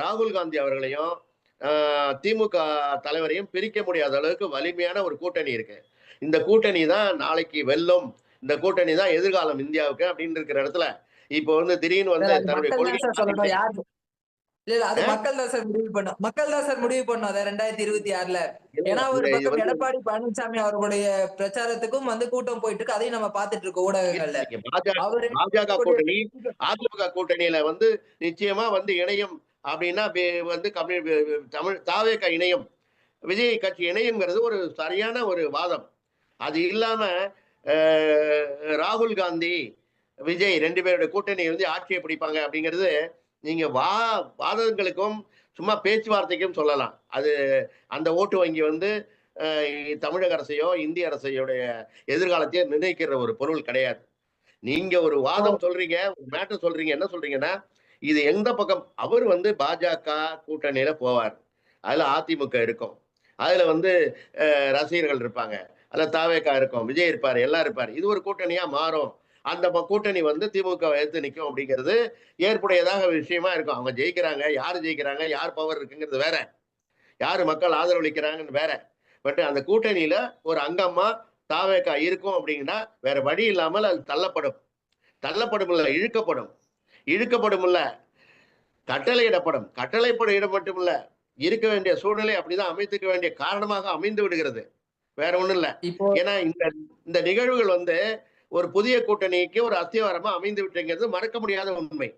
ராகுல் காந்தி அவர்களையும் திமுக தலைவரையும் பிரிக்க முடியாத அளவுக்கு வலிமையான ஒரு கூட்டணி இருக்கு. இந்த கூட்டணி தான் நாளைக்கு வெல்லும். இந்த கூட்டணி தான் எதிர்காலம் இந்தியாவுக்கு அப்படின்னு இருக்கிற இடத்துல இப்போ வந்து திடீர்னு வந்து தன்னுடைய கொள்கை இல்ல அது? மக்கள் தான் சார் முடிவு பண்ணும் மக்கள் தான் சார் முடிவு பண்ணும் அதை ரெண்டாயிரத்தி இருபத்தி ஆறுல. ஏன்னா ஒரு பக்கம் எடப்பாடி பழனிசாமி அவர்களுடைய பிரச்சாரத்துக்கும் வந்து கூட்டம் போயிட்டு இருக்கு. அதையும் நம்ம பாத்துட்டு இருக்கோம் ஊடகங்கள்ல. பாஜக அவரு பாஜக கூட்டணி அதிமுக கூட்டணியில வந்து நிச்சயமா வந்து இணையும். அப்படின்னா வந்து கம்யூ- தமிழ் தாவேக இணையும் விஜய் கட்சி இணையுங்கிறது ஒரு சரியான ஒரு வாதம். அது இல்லாம அஹ், ராகுல் காந்தி விஜய் ரெண்டு பேருடைய கூட்டணி வந்து ஆட்சியை பிடிப்பாங்க அப்படிங்கிறது நீங்க வா வாதங்களுக்கும் சும்மா பேச்சுவார்த்தைக்கும் சொல்லலாம். அது அந்த ஓட்டு வங்கி வந்து தமிழக அரசையோ இந்திய அரசையோடைய எதிர்காலத்தையோ நிர்ணயிக்கிற ஒரு பொருள் கிடையாது. நீங்க ஒரு வாதம் சொல்றீங்க ஒரு மேட்டர் சொல்றீங்க என்ன சொல்றீங்கன்னா இது எந்த பக்கம்? அவர் வந்து பாஜக கூட்டணியில போவார். அதுல அதிமுக இருக்கும். அதுல வந்து ரசிகர்கள் இருப்பாங்க. அதுல தாவேக்கா இருக்கும் விஜய் இருப்பார் எல்லாம் இருப்பார். இது ஒரு கூட்டணியா மாறும். அந்த கூட்டணி வந்து திமுக எடுத்து நிற்கும் அப்படிங்கிறது ஏற்புடையதாக விஷயமா இருக்கும். அவங்க ஜெயிக்கிறாங்க யார் ஜெயிக்கிறாங்க யார் பவர் இருக்குங்கிறது வேற. யார் மக்கள் ஆதரவளிக்கிறாங்கன்னு வேற. பட் அந்த கூட்டணியில ஒரு அங்கம்மா தாவேக்கா இருக்கும் அப்படிங்கன்னா வேற வழி இல்லாமல் அது தள்ளப்படும். தள்ளப்படும் இல்லை இழுக்கப்படும். இழுக்கப்படும் இல்ல கட்டளையிடப்படும். கட்டளைப்படும் இடம் மட்டும் இல்ல இருக்க வேண்டிய சூழ்நிலை அப்படிதான் அமைத்துக்க வேண்டிய காரணமாக அமைந்து விடுகிறது. வேற ஒண்ணும் இல்ல. ஏன்னா இந்த இந்த நிகழ்வுகள் வந்து ஒரு புதிய கூட்டணிக்கு ஒரு அத்திவாரமா அமைந்து விட்டுங்கிறது மறக்க முடியாத உண்மை.